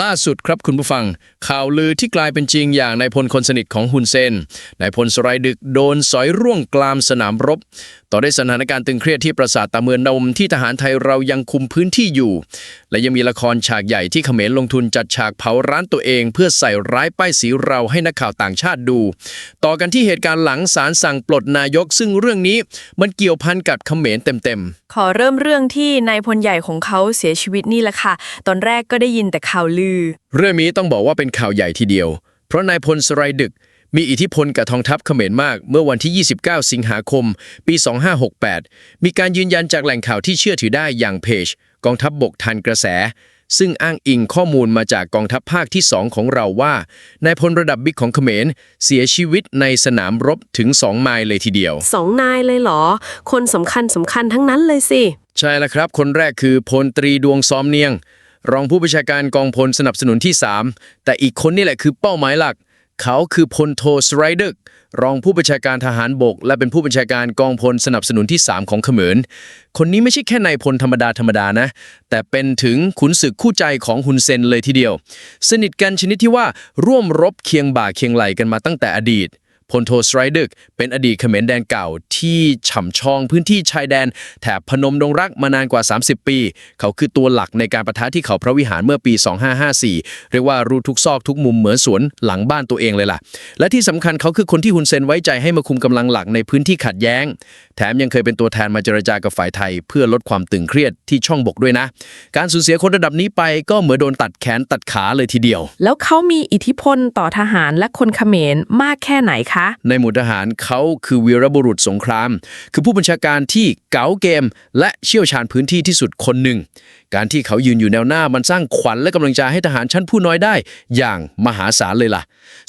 ล่าสุดครับคุณผู้ฟัง ข่าวลือที่กลายเป็นจริงอย่างนายพลคนสนิทของฮุนเซนนายพลสไรดึกโดนสอยร่วงกลามสนามรบ ต่อได้สถานการณ์ตึงเครียดที่ปราสาทตาเมืองนมที่ทหารไทยเรายังคุมพื้นที่อยู่ และยังมีละครฉากใหญ่ที่เขมรลงทุนจัดฉากเผาร้านตัวเอง เพื่อใส่ร้ายป้ายสีเราให้นักข่าวต่างชาติดู ต่อกันที่เหตุการณ์หลังศาลสั่งปลดนายก ซึ่งเรื่องนี้มันเกี่ยวพันกับเขมรเต็มๆ ขอเริ่มเรื่องที่นายพลใหญ่ของเขาเสียชีวิตนี่แหละค่ะ ตอนแรกก็ได้ยินแต่ข่าวลือ เรื่องนี้ต้องบอกว่าเป็นข่าวใหญ่ทีเดียว เพราะนายพลสไรดึกมีอิทธิพลกับทองทัพเขมรมาก เมื่อวันที่ 29 สิงหาคม ปี 2568 มีการยืนยันจากแหล่งข่าวที่เชื่อถือได้อย่างเพจ กองทัพบบกทันกระแส ซึ่งอ้างอิงข้อมูลมาจากกองทัพภาคที่ 2 ของเราว่านายพลระดับบิ๊กของเขมร เสียชีวิตในสนามรบถึง2ไมล์เลยทีเดียว สองนายเลยเหรอ คนสำคัญสำคัญทั้งนั้นเลยสิ ใช่แล้วครับ คนแรกคือพลตรีดวงซ้อมเนียง รองผู้บัญชาการกองพลสนับสนุนที่ 3 แต่อีกคนนี่แหละคือเป้าหมายหลัก เขาคือพลโทสไรเดอร์รองผู้บัญชาการทหารบก และเป็นผู้บัญชาการกองพลสนับสนุนที่ 3 ของเขมร คนนี้ไม่ใช่แค่นายพลธรรมดาธรรมดานะ แต่เป็นถึงขุนศึกคู่ใจของฮุนเซนเลยทีเดียว สนิทกันชนิดที่ว่าร่วมรบเคียงบ่าเคียงไหลกันมาตั้งแต่อดีต พลโทสไรดึก เป็นอดีตเขมรแดนเก่าที่ฉ่ำชองพื้นที่ชายแดน แถบพนมดงรักมานานกว่า 30 ปี เขาคือตัวหลักในการประทะที่เขาพระวิหารเมื่อปี 2554 เรียกว่ารู้ทุกซอกทุกมุมเหมือนสวนหลังบ้านตัวเองเลยล่ะ และที่สำคัญเขาคือคนที่ฮุนเซนไว้ใจให้มาคุมกำลังหลักในพื้นที่ขัดแย้ง แถมยังเคยเป็นตัวแทนมาเจรจากับฝ่ายไทย เพื่อลดความตึงเครียดที่ช่องบกด้วยนะ การสูญเสียคนระดับนี้ไปก็เหมือนโดนตัดแขนตัดขาเลยทีเดียว แล้วเขามีอิทธิพลต่อทหารและคนเขมรมากแค่ไหนคะในหมู่ทหารเขาคือวีรบุรุษสงคราม คือผู้บัญชาการที่เก๋าเกม และเชี่ยวชาญพื้นที่ที่สุดคนหนึ่ง การที่เขายืนอยู่แนวหน้ามันสร้างขวัญและกำลังใจให้ทหารชั้นผู้น้อยได้ อย่างมหาศาลเลยล่ะ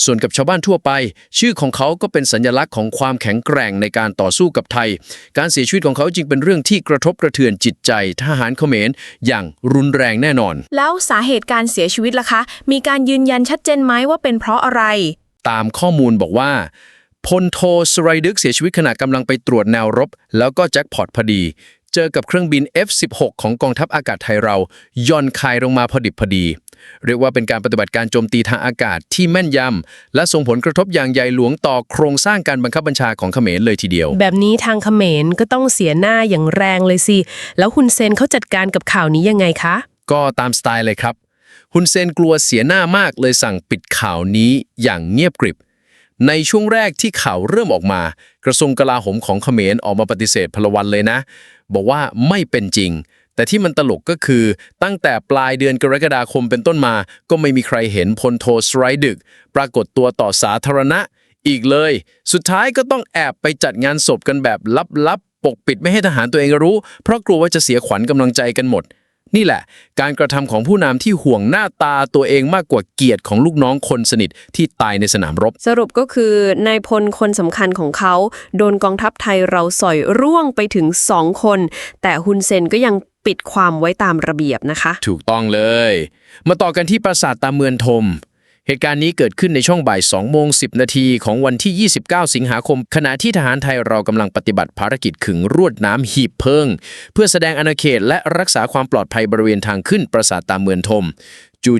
ส่วนกับชาวบ้านทั่วไป ชื่อของเขาก็เป็นสัญลักษณ์ของความแข็งแกร่งในการต่อสู้กับไทย การเสียชีวิตของเขาจึงเป็นเรื่องที่กระทบกระเทือนจิตใจทหารเขมร อย่างรุนแรงแน่นอน แล้วสาเหตุการเสียชีวิตล่ะคะ มีการยืนยันชัดเจนไหมว่าเป็นเพราะอะไร ตามข้อมูลบอกว่าพลโทสไรดึกเสียชีวิตขณะกำลังไปตรวจแนวรบ แล้วก็แจ็คพอตพอดี เจอกับเครื่องบิน F-16 ของกองทัพอากาศไทยเรา ย่อนคายลงมาพอดิบพอดี เรียกว่าเป็นการปฏิบัติการโจมตีทางอากาศที่แม่นยำ และส่งผลกระทบอย่างใหญ่หลวงต่อโครงสร้างการบังคับบัญชาของเขมรเลยทีเดียว แบบนี้ทางเขมรก็ต้องเสียหน้าอย่างแรงเลยสิ แล้วฮุนเซนเขาจัดการกับข่าวนี้ยังไงคะ ก็ตามสไตล์เลยครับ ฮุนเซนกลัวเสียหน้ามากเลยสั่งปิดข่าวนี้อย่างเงียบกริบ ในช่วงแรกที่ข่าวเริ่มออกมา กระทรวงกลาโหมของเขมรออกมาปฏิเสธพลวันเลยนะ บอกว่าไม่เป็นจริง แต่ที่มันตลกก็คือ ตั้งแต่ปลายเดือนกรกฎาคมเป็นต้นมา ก็ไม่มีใครเห็นพลโทสไรดึก ปรากฏตัวต่อสาธารณะ อีกเลย สุดท้ายก็ต้องแอบไปจัดงานศพกันแบบลับๆปกปิดไม่ให้ทหารตัวเองรู้ เพราะกลัวว่าจะเสียขวัญกำลังใจกันหมด นี่แหละ การกระทำของผู้นำที่ห่วงหน้าตาตัวเองมากกว่าเกียรติของลูกน้องคนสนิทที่ตายในสนามรบ สรุปก็คือนายพลคนสำคัญของเขา โดนกองทัพไทยเราสอยร่วงไปถึงสองคน แต่ฮุนเซนก็ยังปิดความไว้ตามระเบียบนะคะ ถูกต้องเลย มาต่อกันที่ปราสาทตาเมือนทม เหตุการณ์นี้เกิดขึ้นในช่วงบ่าย2โมง10 นาทีของวันที่ 29 สิงหาคม ขณะที่ทหารไทยเรากำลังปฏิบัติภารกิจขึงรวดน้ำหีบเพิง เพื่อแสดงอาณาเขตและรักษาความปลอดภัยบริเวณทางขึ้นปราสาทตาเมือนทม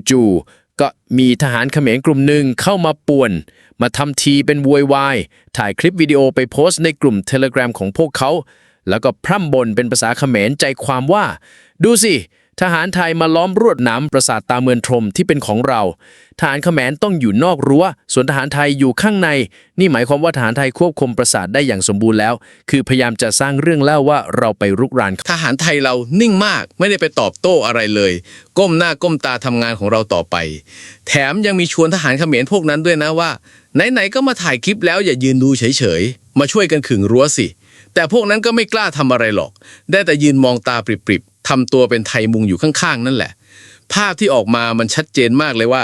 จู่ๆก็มีทหารเขมรกลุ่มหนึ่งเข้ามาป่วน มาทำทีเป็นโวยวาย ถ่ายคลิปวิดีโอไปโพสต์ในกลุ่มเทเล gram ของพวกเขา แล้วก็พร่ำบ่นเป็นภาษาเขมรใจความว่า ดูสิ ทหารไทยมาล้อมรวดหน้ำปราสาทตาเมือนทรมที่เป็นของเรา ทหารเขมรต้องอยู่นอกรั้ว ส่วนทหารไทยอยู่ข้างใน นี่หมายความว่าทหารไทยควบคุมปราสาทได้อย่างสมบูรณ์แล้ว คือพยายามจะสร้างเรื่องเล่าว่าเราไปรุกราน ทหารไทยเรานิ่งมากไม่ได้ไปตอบโต้อะไรเลย ก้มหน้าก้มตาทำงานของเราต่อไป แถมยังมีชวนทหารเขมรพวกนั้นด้วยนะว่า ไหนๆก็มาถ่ายคลิปแล้วอย่ายืนดูเฉยๆ มาช่วยกันขึงรั้วสิ แต่พวกนั้นก็ไม่กล้าทำอะไรหรอก ได้แต่ยืนมองตาปริบๆ ทำตัวเป็นไทยมุงอยู่ข้างๆ นั่นแหละ ภาพที่ออกมามันชัดเจนมากเลยว่า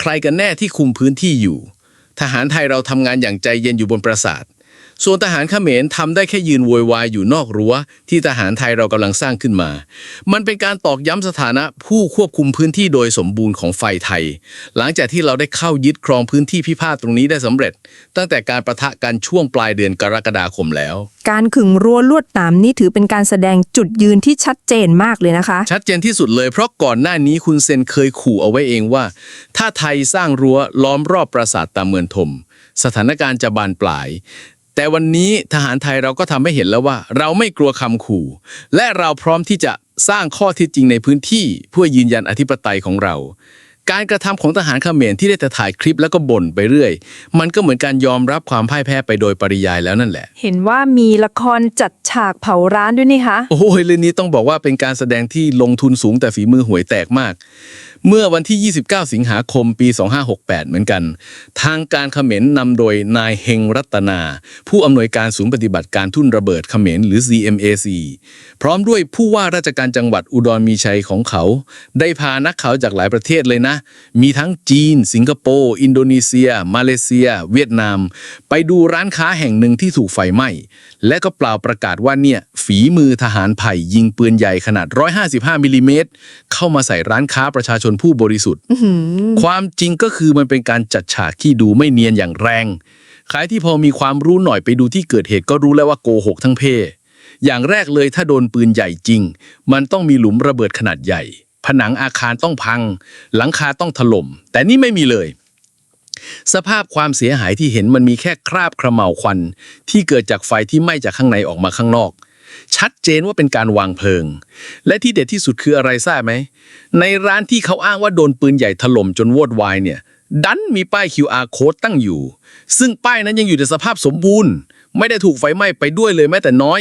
ใครกันแน่ที่คุมพื้นที่อยู่ ทหารไทยเราทำงานอย่างใจเย็นอยู่บนปราสาท ส่วนทหารเขมรทำได้แค่ยืนโวยวายอยู่นอกรั้ว ที่ทหารไทยเรากำลังสร้างขึ้นมา มันเป็นการตอกย้ำสถานะผู้ควบคุมพื้นที่โดยสมบูรณ์ของไฟไทย หลังจากที่เราได้เข้ายึดครองพื้นที่พิพาทตรงนี้ได้สำเร็จ ตั้งแต่การประทะกันช่วงปลายเดือนกรกฎาคมแล้ว การขึงรั้วลวดหนามนี่ถือเป็นการแสดงจุดยืนที่ชัดเจนมากเลยนะคะ ชัดเจนที่สุดเลยเพราะก่อนหน้านี้คุณเซนเคยขู่เอาไว้เองว่า ถ้าไทยสร้างรั้วล้อมรอบปราสาทตามเมืองทม สถานการณ์จะบานปลาย แต่วันนี้ทหารไทยเราก็ทำให้เห็นแล้วว่า เราไม่กลัวคำขู่ และเราพร้อมที่จะสร้างข้อเท็จจริงในพื้นที่เพื่อยืนยันอธิปไตยของเรา การกระทำของทหารเขมรที่ได้แต่ถ่ายคลิปแล้วก็บ่นไปเรื่อย มันก็เหมือนการยอมรับความพ่ายแพ้ไปโดยปริยายแล้วนั่นแหละ เห็นว่ามีละครจัดฉากเผาร้านด้วยนี่คะ โอ้ยเรื่องนี้ต้องบอกว่าเป็นการแสดงที่ลงทุนสูงแต่ฝีมือห่วยแตกมาก เมื่อวันที่ 29 สิงหาคมปี 2568 เหมือนกัน ทางการเขมรนำโดยนายเฮงรัตนา ผู้อำนวยการศูนย์ปฏิบัติการทุ่นระเบิดเขมรหรือ CMAC พร้อมด้วยผู้ว่าราชการจังหวัดอุดรมีชัยของเขา ได้พานักข่าวจากหลายประเทศเลยนะ มีทั้งจีน สิงคโปร์ อินโดนีเซีย มาเลเซีย เวียดนาม ไปดูร้านค้าแห่งหนึ่งที่ถูกไฟไหม้ และก็เปล่าประกาศว่าเนี่ยฝีมือทหารไผ่ยิงปืนใหญ่ขนาด 155มิลลิเมตรเข้ามาใส่ร้านค้าประชาชนผู้บริสุทธิ์ความจริงก็คือมันเป็นการจัดฉากที่ดูไม่เนียนอย่างแรงใครที่พอมีความรู้หน่อยไปดูที่เกิดเหตุก็รู้แล้วว่าโกหกทั้งเพอย่างแรกเลยถ้าโดนปืนใหญ่จริง มันต้องมีหลุมระเบิดขนาดใหญ่ ผนังอาคารต้องพัง หลังคาต้องถล่ม แต่นี่ไม่มีเลย สภาพความเสียหายที่เห็นมันมีแค่คราบขระเหมาควัน ที่เกิดจากไฟที่ไหม้จากข้างในออกมาข้างนอก ชัดเจนว่าเป็นการวางเพลิง และที่เด็ดที่สุดคืออะไรทราบไหม ในร้านที่เขาอ้างว่าโดนปืนใหญ่ถล่มจนวอดวายเนี่ย ดันมีป้าย QR code ตั้งอยู่ ซึ่งป้ายนั้นยังอยู่ในสภาพสมบูรณ์ ไม่ได้ถูกไฟไหม้ไปด้วยเลยแม้แต่น้อย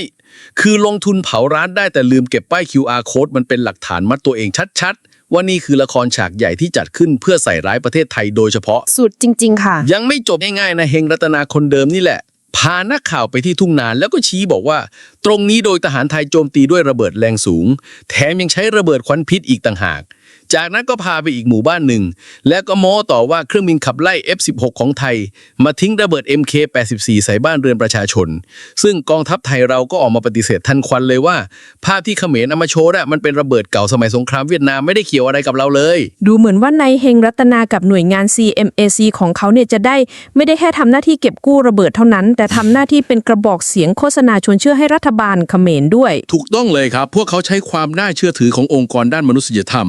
คือลงทุนเผาร้านได้แต่ลืมเก็บป้าย QR code มันเป็นหลักฐานมัดตัวเองชัดๆว่านี่คือละครฉากใหญ่ที่จัดขึ้นเพื่อใส่ร้ายประเทศไทยโดยเฉพาะ สุดจริง ๆ ค่ะ ยังไม่จบง่ายๆนะเฮงรัตนาคนเดิมนี่แหละ พานักข่าวไปที่ทุ่งนาแล้วก็ชี้บอกว่า ตรงนี้โดยทหารไทยโจมตีด้วยระเบิดแรงสูง แถมยังใช้ระเบิดควันพิษอีกต่างหาก จากนั้นก็พาไปอีกหมู่บ้านหนึ่ง แล้วก็โม้ต่อว่าเครื่องบินขับไล่ F16 ของไทย มาทิ้งระเบิด MK84 ใส่บ้านเรือนประชาชน ซึ่งกองทัพไทยเราก็ออกมาปฏิเสธทันควันเลยว่า ภาพที่เขมรเอามาโชว์น่ะมันเป็นระเบิดเก่าสมัยสงครามเวียดนามไม่ได้เกี่ยวอะไรกับเราเลย ดูเหมือนว่านายเฮงรัตนากับหน่วยงาน CMAC ของเขาเนี่ยจะได้ ไม่ได้แค่ทำหน้าที่เก็บกู้ระเบิดเท่านั้น แต่ทำหน้าที่เป็นกระบอกเสียงโฆษณาชวนเชื่อให้รัฐบาลเขมรด้วย ถูกต้องเลยครับ พวกเขาใช้ความน่าเชื่อถือขององค์กรด้านมนุษยธรรม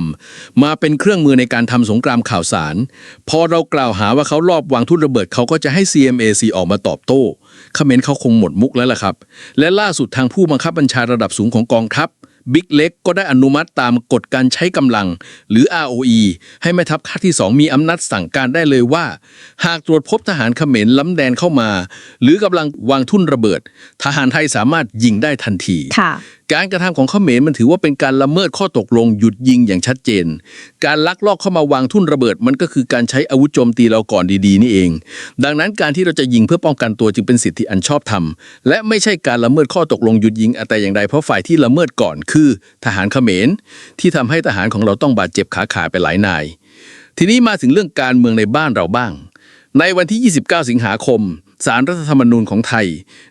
มาเป็นเครื่องมือในการทำสงครามข่าวสาร พอเรากล่าวหาว่าเขาลอบวางทุ่นระเบิดเขาก็จะให้ CMAC ออกมาตอบโต้เขมรเขาคงหมดมุกแล้วล่ะครับ และล่าสุดทางผู้บังคับบัญชาระดับสูงของกองทัพบิ๊กเล็กก็ได้อนุมัติตามกฎการใช้กำลัง หรือ ROE ให้แม่ทัพภาคที่ 2 มีอำนาจสั่งการได้เลยว่า หากตรวจพบทหารเขมรล้ำแดนเข้ามา หรือกำลังวางทุ่นระเบิด ทหารไทยสามารถยิงได้ทันทีค่ะการกระทำของเขมรมันถือว่าเป็นการละเมิดข้อตกลงหยุดยิงอย่างชัดเจน การลักลอบเข้ามาวางทุ่นระเบิดมันก็คือการใช้อาวุธโจมตีเราก่อนดีๆ นี่เอง ดังนั้นการที่เราจะยิงเพื่อป้องกันตัวจึงเป็นสิทธิอันชอบธรรม และไม่ใช่การละเมิดข้อตกลงหยุดยิงแต่อย่างใดเพราะฝ่ายที่ละเมิดก่อนคือ ทหารเขมร ที่ทำให้ทหารของเราต้องบาดเจ็บขาขาดไปหลายนาย ทีนี้มาถึงเรื่องการเมืองในบ้านเราบ้าง ในวันที่ 29 สิงหาคม สารรัฐธรรมนูญของไทย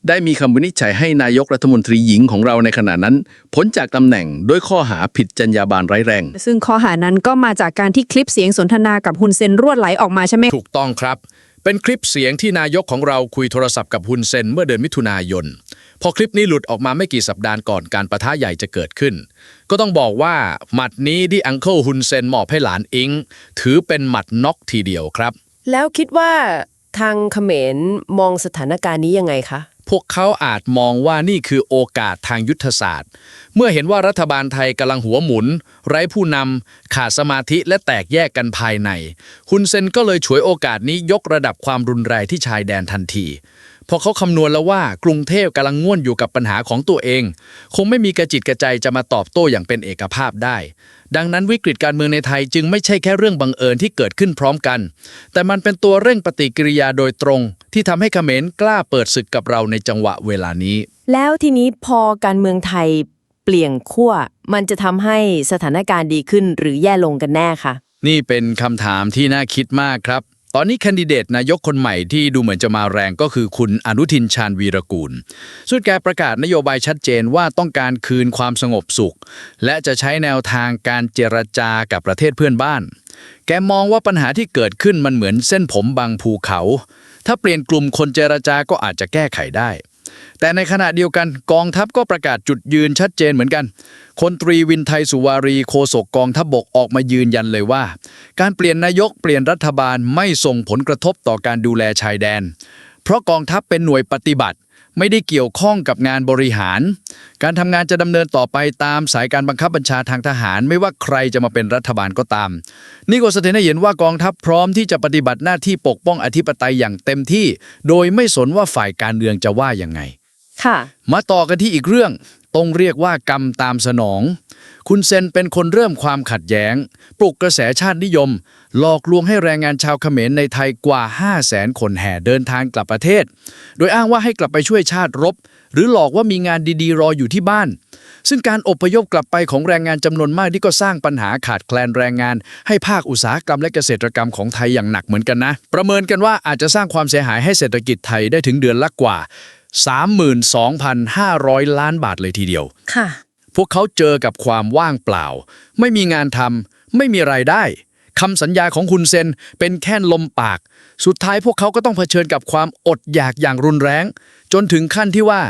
ได้มีคำวินิจฉัยให้นายกรัฐมนตรีหญิงของเราในขณะนั้นพ้นจากตำแหน่งด้วยข้อหาผิดจรรยาบรรณร้ายแรง ซึ่งข้อหานั้นก็มาจากการที่คลิปเสียงสนทนากับฮุนเซนรวดไหลออกมาใช่ไหมถูกต้องครับ เป็นคลิปเสียงที่นายกของเราคุยโทรศัพท์กับฮุนเซนเมื่อเดือนมิถุนายน พอคลิปนี้หลุดออกมาไม่กี่สัปดาห์ก่อนการประทะใหญ่จะเกิดขึ้น ก็ต้องบอกว่าหมัดนี้ที่อังเคิลฮุนเซนมอบให้หลานอิง ถือเป็นหมัดน็อกทีเดียวครับแล้วคิดว่า ทางเขมรมองสถานการณ์นี้ยังไงคะ พวกเขาอาจมองว่านี่คือโอกาสทางยุทธศาสตร์ เมื่อเห็นว่ารัฐบาลไทยกำลังหัวหมุน ไร้ผู้นำขาดสมาธิและแตกแยกกันภายใน ฮุนเซนก็เลยฉวยโอกาสนี้ยกระดับความรุนแรงที่ชายแดนทันที พอเขาคำนวณแล้วว่ากรุงเทพกำลังง่วนอยู่กับปัญหาของตัวเอง คงไม่มีกระจิตกระใจจะมาตอบโต้อย่างเป็นเอกภาพได้ ดังนั้นวิกฤตการเมืองในไทยจึงไม่ใช่แค่เรื่องบังเอิญที่เกิดขึ้นพร้อมกัน แต่มันเป็นตัวเร่งปฏิกิริยาโดยตรง ที่ทำให้เขมรกล้าเปิดศึกกับเราในจังหวะเวลานี้ แล้วทีนี้พอการเมืองไทยเปลี่ยนขั้วมันจะทำให้สถานการณ์ดีขึ้นหรือแย่ลงกันแน่คะนี่เป็นคำถามที่น่าคิดมากครับ ตอนนี้แคนดิเดตนายกคนใหม่ที่ดูเหมือนจะมาแรงก็คือคุณอนุทินชาญวีรกูลสุดแกประกาศนโยบายชัดเจนว่าต้องการคืนความสงบสุข และจะใช้แนวทางการเจรจากับประเทศเพื่อนบ้าน แกมองว่าปัญหาที่เกิดขึ้นมันเหมือนเส้นผมบางภูเขา ถ้าเปลี่ยนกลุ่มคนเจรจาก็อาจจะแก้ไขได้ แต่ในขณะเดียวกันกองทัพก็ประกาศจุดยืนชัดเจนเหมือนกันคนตรีวินไทยสุวารีโคศกกองทัพบบกออกมายืนยันเลยว่า การเปลี่ยนนายกเปลี่ยนรัฐบาลไม่ส่งผลกระทบต่อการดูแลชายแดน เพราะกองทัพเป็นหน่วยปฏิบัติ ไม่ได้เกี่ยวข้องกับงานบริหาร การทำงานจะดำเนินต่อไปตามสายการบังคับบัญชาทางทหาร ไม่ว่าใครจะมาเป็นรัฐบาลก็ตาม นี่ก็แสดงให้เห็นว่ากองทัพพร้อมที่จะปฏิบัติหน้าที่ปกป้องอธิปไตยอย่างเต็มที่ โดยไม่สนว่าฝ่ายการเมืองจะว่ายังไงค่ะ มาต่อกันที่อีกเรื่อง ต้องเรียกว่ากรรมตามสนอง คุณเซนเป็นคนเริ่มความขัดแย้ง ปลุกกระแสชาตินิยม หลอกลวงให้แรงงานชาวเขมรในไทยกว่า 5 0 0แสนคนแห่เดินทางกลับประเทศ โดยอ้างว่าให้กลับไปช่วยชาติรบ หรือหลอกว่ามีงานดีๆ รออยู่ที่บ้าน ซึ่งการอพยพกลับไปของแรงงานจำนวนมากที่ก็สร้างปัญหาขาดแคลนแรงงาน ให้ภาคอุตสาหกรรมและเกษตรกรรมของไทยอย่างหนักเหมือนกันนะ ประเมินกันว่าอาจจะสร้างความเสียหายให้เศรษฐกิจไทยได้ถึงเดือนละกว่า 32,500 ล้านบาทเลยทีเดียว ค่ะ พวกเขาเจอกับความว่างเปล่า ไม่มีงานทำไม่มีรายได้คำสัญญาของคุณเซนเป็นแค่ลมปาก สุดท้ายพวกเขาก็ต้องเผชิญกับความอดอยากอย่างรุนแรง จนถึงขั้นที่ว่า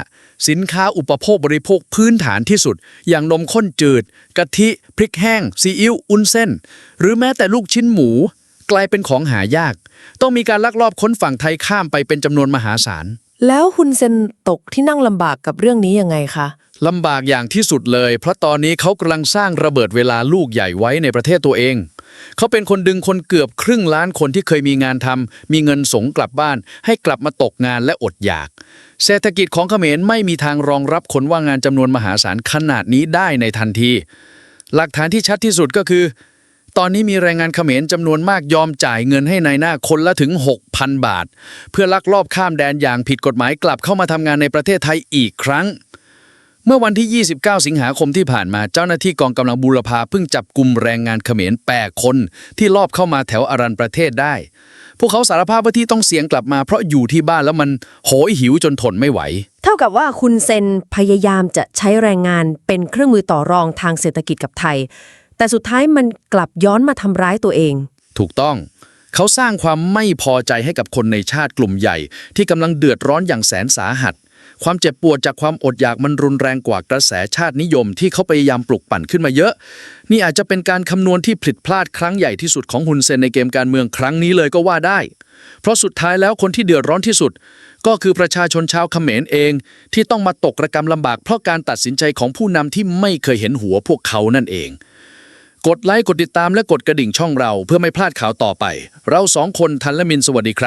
สินค้าอุปโภคบริโภคพื้นฐานที่สุด อย่างนมข้นจืด กะทิ พริกแห้ง ซีอิ๊วอุ้นเส้น หรือแม้แต่ลูกชิ้นหมู กลายเป็นของหายาก ต้องมีการลักลอบค้นฝั่งไทยข้ามไปเป็นจำนวนมหาศาล แล้วคุณเซนตกที่นั่งลำบากกับเรื่องนี้ยังไงคะ ลำบากอย่างที่สุดเลย เพราะตอนนี้เขากำลังสร้างระเบิดเวลาลูกใหญ่ไว้ในประเทศตัวเอง เขาเป็นคนดึงคนเกือบครึ่งล้านคนที่เคยมีงานทำมีเงินสงกลับบ้าน ให้กลับมาตกงานและอดอยาก เศรษฐกิจของเขมรไม่มีทางรองรับคนว่างงานจำนวนมหาศาลขนาดนี้ได้ในทันที หลักฐานที่ชัดที่สุดก็คือ ตอนนี้มีแรงงานเขมรจำนวนมากยอมจ่ายเงินให้ในายหน้าคนละถึง 6,000 บาท เพื่อลักลอบข้ามแดนอย่างผิดกฎหมายกลับเข้ามาทำงานในประเทศไทยอีกครั้ง เมื่อวันที่ 29 สิงหาคมที่ผ่านมาเจ้าหน้าที่กองกำลังบูรพาเพิ่งจับกลุ่มแรงงานเขมร8คน ที่ลอบเข้ามาแถวอารันประเทศได้ พวกเขาสารภาพว่าที่ต้องเสียงกลับมาเพราะอยู่ที่บ้านแล้วมันโหยหิวจนทนไม่ไหว เท่ากับว่าคุณเซนพยายามจะใช้แรงงานเป็นเครื่องมือต่อรองทางเศรษฐกิจกับไทย แต่สุดท้ายมันกลับย้อนมาทำร้ายตัวเอง ถูกต้อง เขาสร้างความไม่พอใจให้กับคนในชาติกลุ่มใหญ่ ที่กำลังเดือดร้อนอย่างแสนสาหัส ความเจ็บปวดจากความอดอยากมันรุนแรงกว่ากระแสชาตินิยม ที่เขาพยายามปลุกปั่นขึ้นมาเยอะ นี่อาจจะเป็นการคำนวณที่ผิดพลาดครั้งใหญ่ที่สุดของฮุนเซนในเกมการเมืองครั้งนี้เลยก็ว่าได้ เพราะสุดท้ายแล้วคนที่เดือดร้อนที่สุด ก็คือประชาชนชาวเขมรเอง ที่ต้องมาตกระกรรมลำบากเพราะการตัดสินใจของผู้นำที่ไม่เคยเห็นหัวพวกเขานั่นเอง กดไลค์กดติดตามและกดกระดิ่งช่องเรา เพื่อไม่พลาดข่าวต่อไป เราสองคนทันและมินสวัสดีครับ